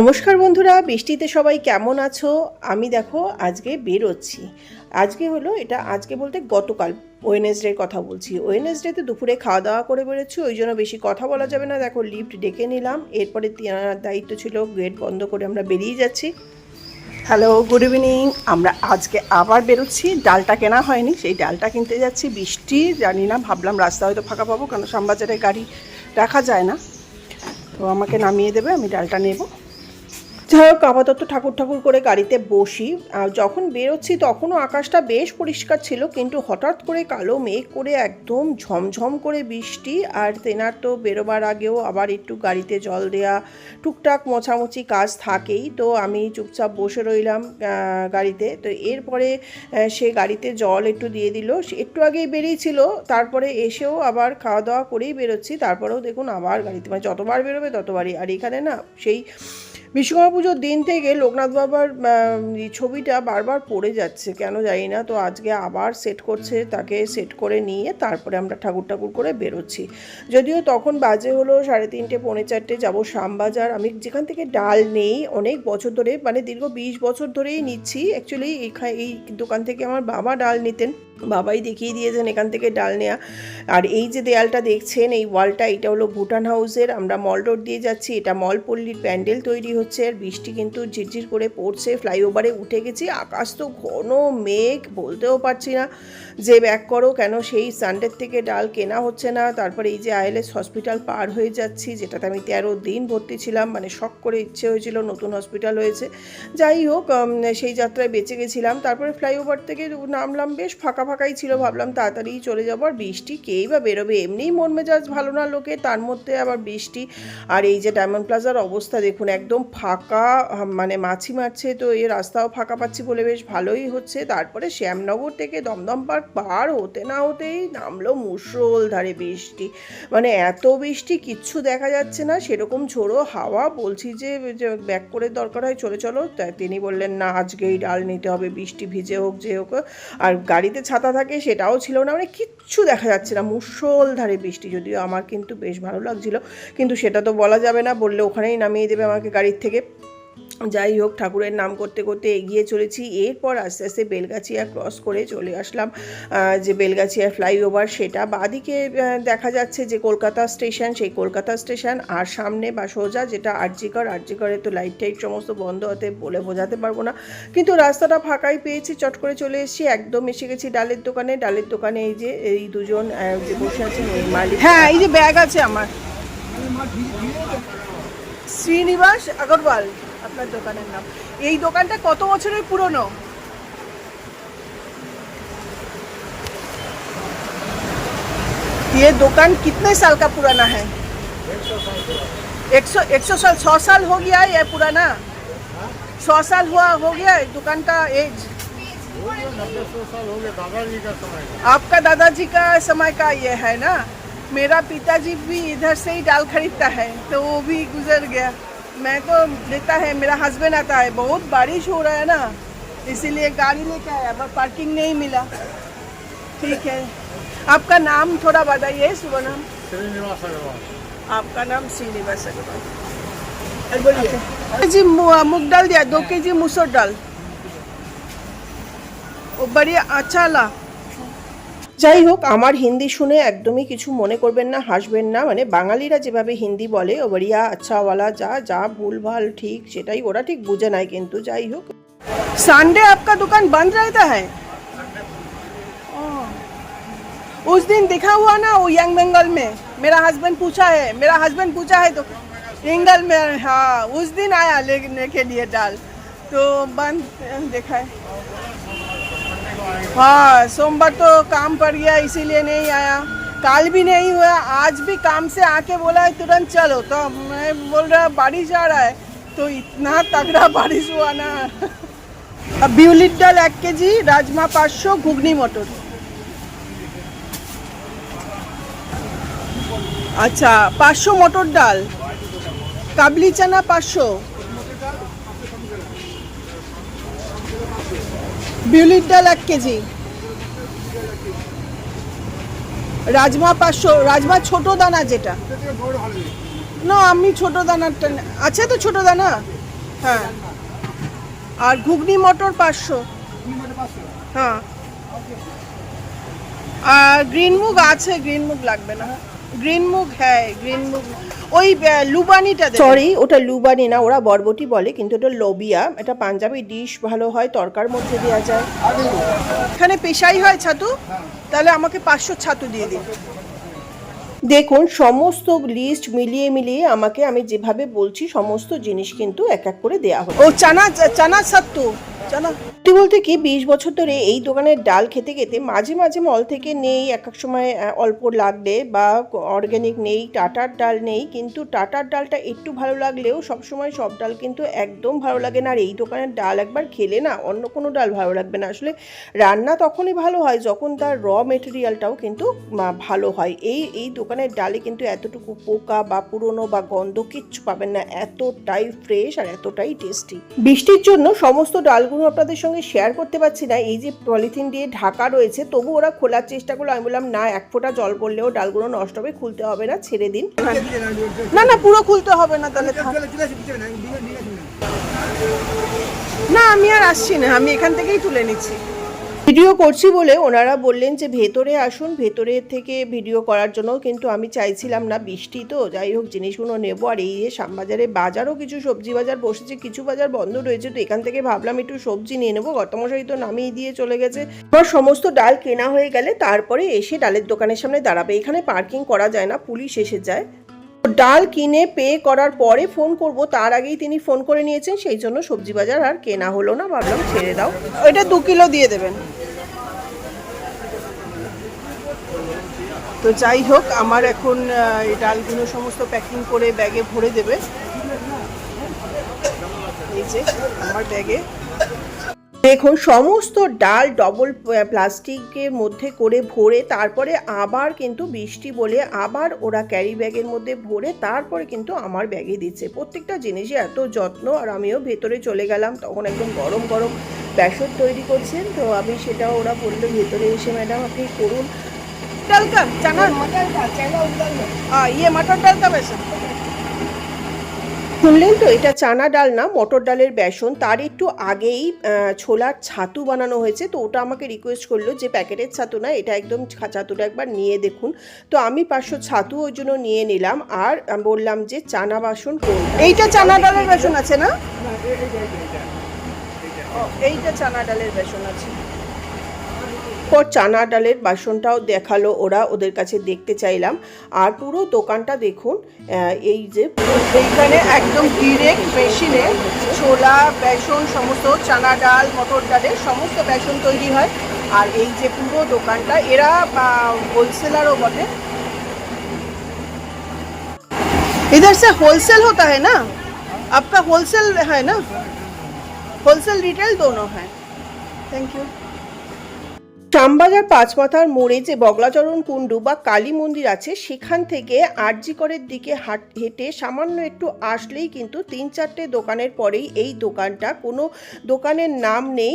নমস্কার বন্ধুরা, বৃষ্টিতে সবাই কেমন আছো? আমি দেখো আজকে বেরোচ্ছি। আজকে হলো এটা, আজকে বলতে গতকাল ওয়েনেসডের কথা বলছি। ওয়েনেসডেতে দুপুরে খাওয়া দাওয়া করে বেরোচ্ছি, ওই জন্য বেশি কথা বলা যাবে না। দেখো লিফট ডেকে নিলাম, এরপরে তেনার দায়িত্ব ছিল গেট বন্ধ করে আমরা বেরিয়ে যাচ্ছি। হ্যালো গুড ইভিনিং আমরা আজকে আবার বেরোচ্ছি, ডালটা কেনা হয়নি, সেই ডালটা কিনতে যাচ্ছি। বৃষ্টি, জানি না, ভাবলাম রাস্তা হয়তো ফাঁকা পাবো কারণ শ্যামবাজারে গাড়ি রাখা যায় না। তো আমাকে নামিয়ে দেবে, আমি ডালটা নেব। যাই হোক, আপাতত ঠাকুর ঠাকুর করে গাড়িতে বসি। আর যখন বেরোচ্ছি তখনও আকাশটা বেশ পরিষ্কার ছিল, কিন্তু হঠাৎ করে কালো মেঘ করে একদম ঝমঝম করে বৃষ্টি, আর তেনার তো বেরোবার আগেও আবার একটু গাড়িতে জল দেয়া, টুকটাক মোছামুছি কাজ থাকেই। তো আমি চুপচাপ বসে রইলাম গাড়িতে। তো এরপরে সে গাড়িতে জল একটু দিয়ে দিল। একটু আগেই বেরিয়েছিল, তারপরে এসেও আবার খাওয়া দাওয়া করেই বেরোচ্ছি। তারপরেও দেখুন আবার গাড়িতে মানে যতবার বেরোবে ততবারই। আর এখানে না, সেই বিশ্বকর্মা পুজোর দিন থেকে লোকনাথ বাবার ছবিটা বারবার পড়ে যাচ্ছে, কেন জানি না। তো আজকে আবার সেট করছে, তাকে সেট করে নিয়ে তারপরে আমরা ঠাকুর ঠাকুর করে বেরোচ্ছি। যদিও তখন বাজে হলো সাড়ে তিনটে, পৌনে চারটে, যাব শ্যামবাজার। আমি যেখান থেকে ডাল নেই, অনেক বছর ধরে মানে দীর্ঘ বিশ বছর ধরেই নিচ্ছি। অ্যাকচুয়ালি এই দোকান থেকে আমার বাবা ডাল নিতেন। বাবাই দেখিয়ে দিয়েছেন এখান থেকে ডাল নেওয়া আর এই যে দেয়ালটা দেখছেন, এই ওয়ালটা, এটা হলো ভুটান হাউসের। আমরা মল রোড দিয়ে যাচ্ছি, এটা মলপল্লীর প্যান্ডেল তৈরি হচ্ছে। আর বৃষ্টি কিন্তু ঝিরঝির করে পড়ছে, ফ্লাইওভারে উঠে গেছি। আকাশ তো ঘন মেঘ, বলতেও পারছি না যে ব্যাক করো কেন, সেই সানডের থেকে ডাল কেনা হচ্ছে না। তারপরে এই যে আইএলএস হসপিটাল পার হয়ে যাচ্ছি, যেটাতে আমি তেরো দিন ভর্তি ছিলাম। মানে শখ করে ইচ্ছে হয়েছিল নতুন হসপিটাল হয়েছে। যাই হোক সেই যাত্রায় বেঁচে গেছিলাম। তারপরে ফ্লাইওভার থেকে নামলাম, বেশ ফাঁকা ফাঁকাই ছিল, ভাবলাম তাড়াতাড়ি চলে যাব। আর বৃষ্টি কেই বা বেরোবে, এমনিই মন মেজাজ ভালো না লোকে তার মধ্যে আবার বৃষ্টি। আর এই যে ডায়মন্ড প্লাজার অবস্থা, দেখুন একদম ফাঁকা মানে মাছি মারছে, তো এই রাস্তাও ফাঁকা পাচ্ছি বলে বেশ ভালোই হচ্ছে। তারপরে শ্যামনগর থেকে দমদম পার্ক পার হতে না হতেই নামলো মুসলধারে বৃষ্টি। মানে এত বৃষ্টি, কিচ্ছু দেখা যাচ্ছে না, সেরকম ঝোড়ো হাওয়া, বলছি যে ব্যাক করে দরকার হয় চলে চলো। তিনি বললেন, না, আজকেই ডাল নিতে হবে, বৃষ্টি ভিজে হোক, যে হোক। আর গাড়িতে ছাতা থাকে সেটাও ছিল না। মানে কিচ্ছু দেখা যাচ্ছে না। মুসলধারে বৃষ্টি। যদিও আমার কিন্তু বেশ ভালো লাগছিল। কিন্তু সেটা তো বলা যাবে না। বললে ওখানেই নামিয়ে দেবে আমাকে গাড়ির থেকে। যাই হোক, ঠাকুরের নাম করতে করতে এগিয়ে চলেছি। এরপর আস্তে আস্তে বেলগাছিয়া ক্রস করে চলে আসলাম। যে বেলগাছিয়া ফ্লাইওভার সেটা বাদিকে দেখা যাচ্ছে যে কলকাতা স্টেশন সেই কলকাতা স্টেশন আর সামনে বা সোজা যেটা আরজিকর, আরজিকরে তো লাইট টাইট সমস্ত বন্ধ হতে বলে বোঝাতে পারব না। কিন্তু রাস্তাটা ফাঁকাই পেয়েছি, চট করে চলে এসেছি, একদম এসে গেছি ডালের দোকানে। ডালের দোকানে এই যে, এই দুজন যে বসে এই মালিক। হ্যাঁ এই যে ব্যাগ আছে আমার। শ্রীনিবাস আগরওয়াল। আপনার দোকানের নাম এই দোকানটা কত বছরের পুরনো ये दुकान कितने साल का पुराना है एक सौ एक सौ साल सौ साल हो गया है ये पुराना सौ साल हुआ हो गया है दुकान का एज नब्बे सौ साल हो गए दादाजी का समय का आपका दादाजी का समय का ये है ना मेरा पिताजी भी इधर से ही डाल खरीदता है तो वो भी गुजर गया मैं तो देता है मेरा हस्बैंड आता है। बहुत बारिश हो रहा है ना इसीलिए गाड़ी लेके आया पर पार्किंग नहीं मिला। ठीक है। आपका नाम थोड़ा बताइए सुबह नाम श्रीनिवास अग्रवाल। आपका नाम श्रीनिवास अग्रवाल। बोलिए। जी मूंग डाल दिया दो के जी मुसुर डाल। बढ़िया अच्छा ला। যাই হোক আমার হিন্দি শুনে একদমই কিছু মনে করবেন না হাসবেন না মানে বাঙালিরা যেভাবে হিন্দি বলে ও বড়িয়া আচ্ছাওয়ালা যা যা ভুলভাল ঠিক সেটাই ওরা ঠিক বুঝে নেয় কিন্তু যাই হোক संडे आपका दुकान बंद रहता है ओह। उस दिन दिखा हुआ ना वो यंग बंगाल में मेरा हस्बैंड पूछा है मेरा हस्बैंड पूछा है तो इंगल में हाँ उस दिन आया लेने के लिए डाल तो बंद देखा है हाँ सोमवार तो काम पड़ गया इसीलिए नहीं आया कल भी नहीं हुआ आज भी काम से आके बोला है तुरंत चलो तो मैं बोल रहा बारिश आ रहा है तो इतना तगड़ा बारिश हुआ ना अब বিউলির ডাল এক কেজি রাজমা পাঁচশো ঘুগনি মটর আচ্ছা পাঁচশো মটর ডাল কাবলি চানা পাঁচশো বিউলির ডাল এক কেজি। রাজমা পাঁচশো, রাজমা ছোট দানা যেটা। না, আমি ছোট দানারটা আছে তো ছোট দানা? হ্যাঁ। আর ঘুগনি মটর পাঁচশো। হ্যাঁ। আর গ্রিন মুগ আছে, গ্রিন মুগ লাগবে না। গ্রিন মুগ হ্যাঁ গ্রিন মুগ। ওই লুবানিটা সরি ওটা লুবানি না ওরা বরবটি বলে কিন্তু ওটা লোবিয়া। এটা পাঞ্জাবি ডিশ ভালো হয় তরকার মধ্যে দেওয়া যায়। এখানে পেশাই হয় ছাতু তাহলে আমাকে পাঁচশো ছাতু দিয়ে দিন। দেখুন সমস্ত লিস্ট মিলিয়ে মিলিয়ে আমাকে আমি যেভাবে বলছি সমস্ত জিনিস কিন্তু এক এক করে দেয়া হবে ও চানা চানা ছাতু চানা। সত্যি বলতে কি বিশ বছর ধরে এই দোকানের ডাল খেতে খেতে মাঝে মাঝে মল থেকে নেই এক এক সময় অল্প লাগলে বা অর্গ্যানিক নেই টাটার ডাল নেই কিন্তু টাটার ডালটা একটু ভালো লাগলেও সবসময় সব ডাল কিন্তু একদম ভালো লাগে না। আর এই দোকানের ডাল একবার খেলে না অন্য কোনো ডাল ভালো লাগবে না। আসলে রান্না তখনই ভালো হয় যখন তার র মেটেরিয়ালটাও কিন্তু ভালো হয়। এই এই দোকানের ডালে কিন্তু এতটুকু পোকা বা পুরনো বা গন্ধ কিচ্ছু পাবেন না। এতটাই ফ্রেশ আর এতটাই টেস্টি বৃষ্টির জন্য সমস্ত ডালগুলো আপনাদের সঙ্গে শেয়ার করতে পারছি না। এই যে পলিথিন দিয়ে ঢাকা রয়েছে, তবু ওরা খোলার চেষ্টা করল। আমি বললাম, না, এক ফোঁটা জল পড়লেও ডালগুলো নষ্ট হবে, খুলতে হবে না, ছেড়ে দিন। না না, পুরো খুলতে হবে না, তাহলে না, আমি আর আসছি না, আমি এখান থেকেই তুলে নিচ্ছি। ভিডিও করছি বলে ওনারা বললেন যে, ভেতরে আসুন, ভেতরে থেকে ভিডিও করার জন্য কিন্তু আমি চাইছিলাম না বৃষ্টি তো, যাই হোক জিনিসগুলো নেব। আর এই শ্যামবাজারে বাজারও কিছু সবজি বাজার বসেছে, কিছু বাজার বন্ধ রয়েছে, তো এখান থেকে ভাবলাম একটু সবজি নিয়ে নেব। গতমশাই তো নামিয়ে দিয়ে চলে গেছে। আমার সমস্ত ডাল কেনা হয়ে গেলে তারপরে এসে ডালের দোকানের সামনে দাঁড়াবে। এখানে পার্কিং করা যায় না, পুলিশ এসে যায়। ডাল কিনে, পে করার পরে ফোন করব। তার আগেই তিনি ফোন করে নিয়েছেন, সেই জন্য সবজি বাজার আর কেনা হলো না। ভাবলাম ছেড়ে দাও। ওইটা দু কিলো দিয়ে দেবেন। তো যাই হোক, আমার এখন এই ডালগুলো সমস্ত প্যাকিং করে ব্যাগে ভরে দেবে। এই যে, আমার ব্যাগে দেখুন, সমস্ত ডাল ডবল প্লাস্টিকের মধ্যে করে ভরে, তারপরে আবার কিন্তু বৃষ্টি বলে আবার ওরা ক্যারি ব্যাগের মধ্যে ভরে, তারপরে কিন্তু আমার ব্যাগে দিচ্ছে। প্রত্যেকটা জিনিসই এত যত্ন, আর আমিও ভেতরে চলে গেলাম, তখন একদম গরম গরম বেসন তৈরি করছেন, তো আমি সেটা ওরা বলল, ভেতরে এসে ম্যাডাম আপনি করুন। ডাল কা চানা हाँ ये मटर डाल का बेसन শুনলেন তো এটা চানা ডাল না মটর ডালের বেসন তার একটু আগেই আহ, ছোলার ছাতু বানানো হয়েছে তো ওটা আমাকে রিকোয়েস্ট করলো যে প্যাকেটের ছাতু না এটা একদম ছা- ছাতুটা একবার নিয়ে দেখুন তো আমি পাঁচশো ছাতু ওই জন্য নিয়ে নিলাম আর আমি বললাম যে চানা বাসন কোন এইটা চানা ডালের বেসন আছে না ও, এইটা চানা ডালের বেসন আছে পর চানা ডালের বাসনটাও দেখালো ওরা ওদের কাছে দেখতে চাইলাম আর পুরো দোকানটা দেখুন আহ, এই যে এইখানে একদম ডিরেক্ট মেশিনে ছোলা বেসন সমস্ত চানা ডাল মটর ডালের সমস্ত বেসন তৈরি হয় আর এই যে পুরো দোকানটা এরা হোলসেলারও বটে इधर से होलसेल होता है ना आपका होलसेल है ना होलसेल रिटेल दोनों है थैंक यू শ্যামবাজার পাঁচমাথার মোড়ে যে বগলাচরণ কুণ্ডু বা কালী মন্দির আছে, সেখান থেকে আরজিকরের দিকে হাট হেঁটে সামান্য একটু আসলেই কিন্তু তিন চারটে দোকানের পরেই এই দোকানটা। কোনো দোকানের নাম নেই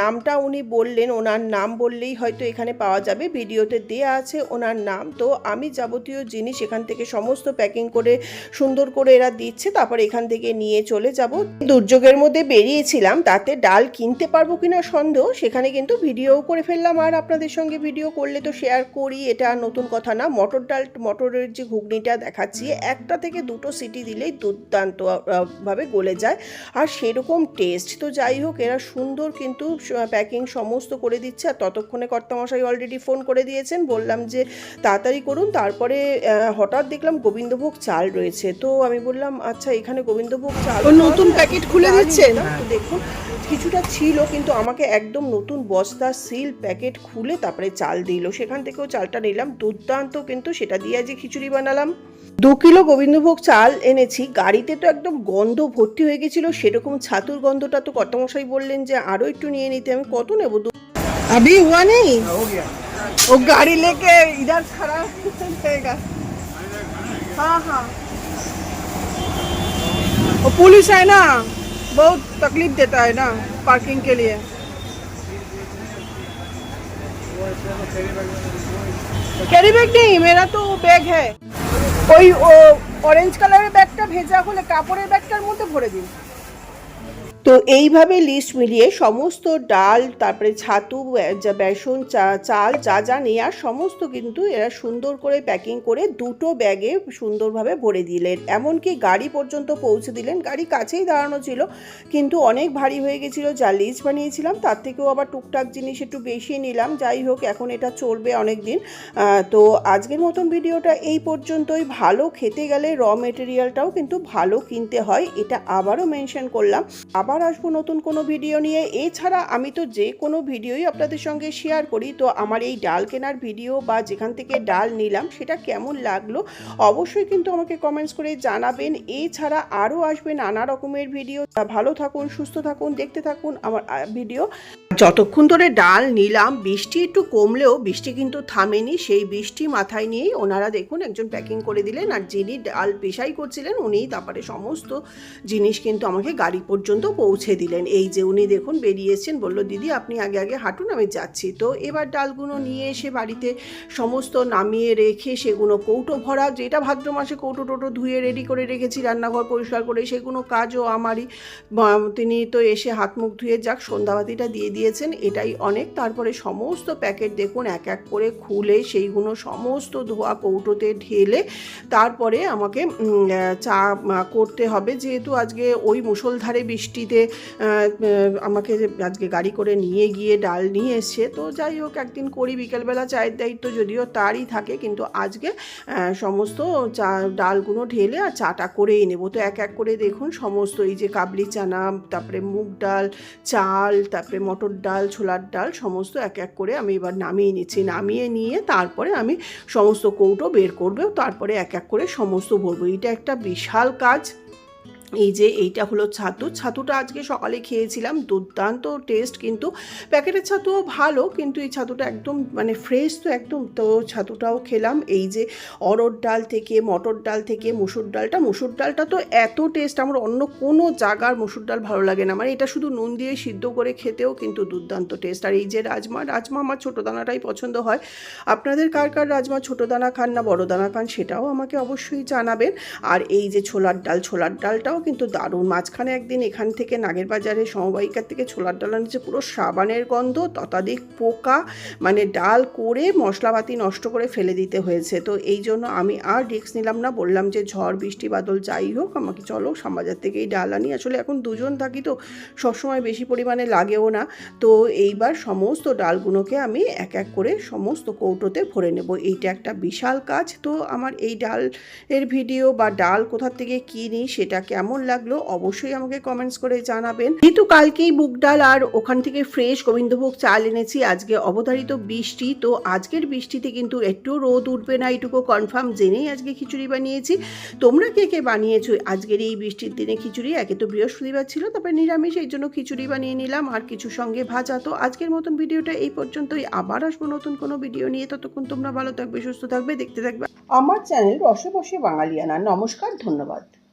নামটা উনি বললেন, ওনার নাম বললেই হয়তো এখানে পাওয়া যাবে, ভিডিওতে দেয়া আছে ওনার নাম। তো আমি যাবতীয় জিনিস এখান থেকে সমস্ত প্যাকিং করে, সুন্দর করে এরা দিচ্ছে, তারপর এখান থেকে নিয়ে চলে যাব। দুর্যোগের মধ্যে বেরিয়েছিলাম, তাতে ডাল কিনতে পারব কিনা সন্দেহ, সেখানে কিন্তু ভিডিও করে ফেললাম আর আপনাদের সঙ্গে ভিডিও করলে তো শেয়ার করি। এটা নতুন কথা না। মটর ডাল মটরের যে ঘুগনিটা দেখাচ্ছি একটা থেকে দুটো সিটি দিলেই দুর্দান্ত আহ, ভাবে গলে যায়। আর সেরকম টেস্ট তো যাই হোক এরা সুন্দর কিন্তু প্যাকিং সমস্ত করে দিচ্ছে। আর ততক্ষণে কর্তামশাই অলরেডি ফোন করে দিয়েছেন। বললাম যে তাড়াতাড়ি করুন। তারপরে হঠাৎ দেখলাম গোবিন্দভোগ চাল রয়েছে। তো আমি বললাম আচ্ছা এখানে গোবিন্দভোগ চাল নতুন প্যাকেট খুলে দিচ্ছেন? না? দেখুন কিছুটা ছিল কিন্তু আমাকে একদম নতুন বস্তা সিল প্যাকেট খুলে তারপরে চাল দিল সেখান থেকেও চালটা নিলাম দুর্দান্ত কিন্তু সেটা দিয়ে আজকে খিচুড়ি বানালাম দু কিলো গোবিন্দভোগ চাল এনেছি গাড়িতে তো একদম গন্ধ ভর্তি হয়ে গেছিল সেরকম ছাতুর গন্ধটা তো কর্তামশাই বললেন যে আরও একটু নিয়ে নিতে আমি কত নেবো দু- अभी हुआ नहीं हो गया वो गाड़ी लेके इधर खड़ा रहेगा हाँ हाँ वो पुलिस है ना बहुत तकलीफ देता है ना पार्किंग के लिए कैरी बैग नहीं मेरा तो बैग है ওই ও অরেঞ্জ কালারের ব্যাগটা ভেজা হলে কাপড়ের ব্যাগটার মধ্যে ভরে দিন তো এইভাবে লিস্ট মিলিয়ে সমস্ত ডাল, তারপরে ছাতু, যা বেসন, চা- চাল যা যা নেওয়ার সমস্ত কিন্তু এরা সুন্দর করে প্যাকিং করে দুটো ব্যাগে সুন্দরভাবে ভরে দিলেন। এমনকি গাড়ি পর্যন্ত পৌঁছে দিলেন। গাড়ি কাছেই দাঁড়ানো ছিল, কিন্তু অনেক ভারী হয়ে গেছিল যা লিস্ট বানিয়েছিলাম। তার থেকেও আবার টুকটাক জিনিস একটু বেশি নিলাম। যাই হোক, এখন এটা চলবে অনেক দিন তো আজকের মতন ভিডিওটা এই পর্যন্তই। ভালো খেতে গেলে র মেটেরিয়ালটাও কিন্তু ভালো কিনতে হয়। এটা আবারও মেনশন করলাম। আবার আসব নতুন কোনো ভিডিও নিয়ে। এছাড়া আমি তো যে কোনো ভিডিওই আপনাদের সঙ্গে শেয়ার করি। তো আমার এই ডাল কেনার ভিডিও বা যেখান থেকে ডাল নিলাম, সেটা কেমন লাগল অবশ্যই কিন্তু আমাকে কমেন্টস করে জানাবেন। এছাড়া আরও আসবে নানা রকমের ভিডিও ভালো থাকুন, সুস্থ থাকুন, দেখতে থাকুন আমার ভিডিও যতক্ষণ ধরে ডাল নিলাম, বৃষ্টি একটু কমলেও বৃষ্টি কিন্তু থামেনি। সেই বৃষ্টি মাথায় নিয়েই ওনারা দেখুন একজন প্যাকিং করে দিলেন আর যিনি ডাল পেশাই করছিলেন উনি তারপরে সমস্ত জিনিস কিন্তু আমাকে গাড়ি পর্যন্ত পৌঁছে দিলেন। এই যে উনি দেখুন বেরিয়েছেন, বলল, দিদি, আপনি আগে আগে হাঁটুন, আমি যাচ্ছি। তো এবার ডালগুলো নিয়ে এসে বাড়িতে সমস্ত নামিয়ে রেখে সেগুলো কৌটো ভরা, যেটা ভাদ্র মাসে কৌটো টোটো ধুয়ে রেডি করে রেখেছি, রান্নাঘর পরিষ্কার করে সেগুলো কাজও আমারই। তিনি তো এসে হাত মুখ ধুয়ে যাক, সন্ধ্যাবাতিটা দিয়ে দিয়েছেন, এটাই অনেক। তারপরে সমস্ত প্যাকেট দেখুন, এক এক করে খুলে সেইগুলো সমস্ত ধোয়া কৌটোতে ঢেলে তারপরে আমাকে চা করতে হবে। যেহেতু আজকে ওই মুষলধারে বৃষ্টিতে আহ, আমাকে আজকে গাড়ি করে নিয়ে গিয়ে ডাল নিয়ে এসছে তো যাই হোক একদিন করি বিকেলবেলা চায়ের দায়িত্ব যদিও তারই থাকে কিন্তু আজকে সমস্ত চা ডালগুলো ঢেলে আর চাটা করেই নেব। তো এক এক করে দেখুন সমস্ত এই যে কাবলি চানা তারপরে মুগ ডাল চাল তারপরে মটর ডাল ছোলার ডাল সমস্ত এক এক করে আমি এবার নামিয়ে নিচ্ছি। নামিয়ে নিয়ে তারপরে আমি সমস্ত কৌটো বের করবে তারপরে এক এক করে সমস্ত ভরবো। এটা একটা বিশাল কাজ। এই যে এইটা হলো ছাতু। ছাতুটা আজকে সকালে খেয়েছিলাম দুর্দান্ত টেস্ট কিন্তু প্যাকেটের ছাতুও ভালো কিন্তু এই ছাতুটা একদম মানে ফ্রেশ তো একদম। তো ছাতুটাও খেলাম। এই যে অরড় ডাল থেকে মটর ডাল থেকে মুসুর ডালটা মুসুর ডালটা তো এত টেস্ট আমার অন্য কোনো জায়গার মুসুর ডাল ভালো লাগে না। মানে এটা শুধু নুন দিয়ে সিদ্ধ করে খেতেও কিন্তু দুর্দান্ত টেস্ট আর এই যে রাজমা রাজমা আমার ছোটো দানাটাই পছন্দ হয়। আপনাদের কার কার রাজমা ছোটো দানা খান না বড় দানা খান সেটাও আমাকে অবশ্যই জানাবেন। আর এই যে ছোলার ডাল ছোলার ডালটাও কিন্তু দারুণ। মাঝখানে একদিন এখান থেকে নাগের বাজারে সমবায়িকার থেকে ছোলার ডাল আনছে পুরো সাবানের গন্ধ, ততাধিক পোকা মানে ডাল করে মশলাপাতি নষ্ট করে ফেলে দিতে হয়েছে। তো এই জন্য আমি আর রিস্ক নিলাম না। বললাম যে ঝড়, বৃষ্টি, বাদল যাই হোক, আমাকে চলো শ্যামবাজার থেকেই ডাল আনি। আসলে এখন দুজন থাকি তো সবসময় বেশি পরিমাণে লাগেও না। তো এইবার সমস্ত ডালগুলোকে আমি এক এক করে সমস্ত কৌটোতে ভরে নেব। এইটা একটা বিশাল কাজ। তো আমার এই ডাল এর ভিডিও বা ডাল কোথা থেকে কিনি, সেটা কেমন লাগল অবশ্যই আমাকে কমেন্টস করে জানাবেন। যেহেতু কালকেই বুক ডাল আর ওখান থেকে ফ্রেশ গোবিন্দভোগ চাল এনেছি, আজকে অবধারিত বৃষ্টি, তো আজকের বৃষ্টিতে কিন্তু একটু রোদ উঠবে না এইটুকু কনফার্ম জেনেই আজকে খিচুড়ি বানিয়েছি। তোমরা কে কে বানিয়েছো আজকের এই বৃষ্টির দিনে খিচুড়ি? একে তো বৃহস্পতিবার ছিল, তারপরে নিরামিষ, এই জন্য খিচুড়ি বানিয়ে নিলাম, আর কিছু সঙ্গে ভাজা। তো আজকের মতন ভিডিওটা এই পর্যন্তই, আবার আসব নতুন কোনো ভিডিও নিয়ে। ততক্ষণ তোমরা ভালো থাকবে, সুস্থ থাকবে, দেখতে থাকবে। আমার চ্যানেল রসে বসে বাঙালিয়ানা। নমস্কার, ধন্যবাদ।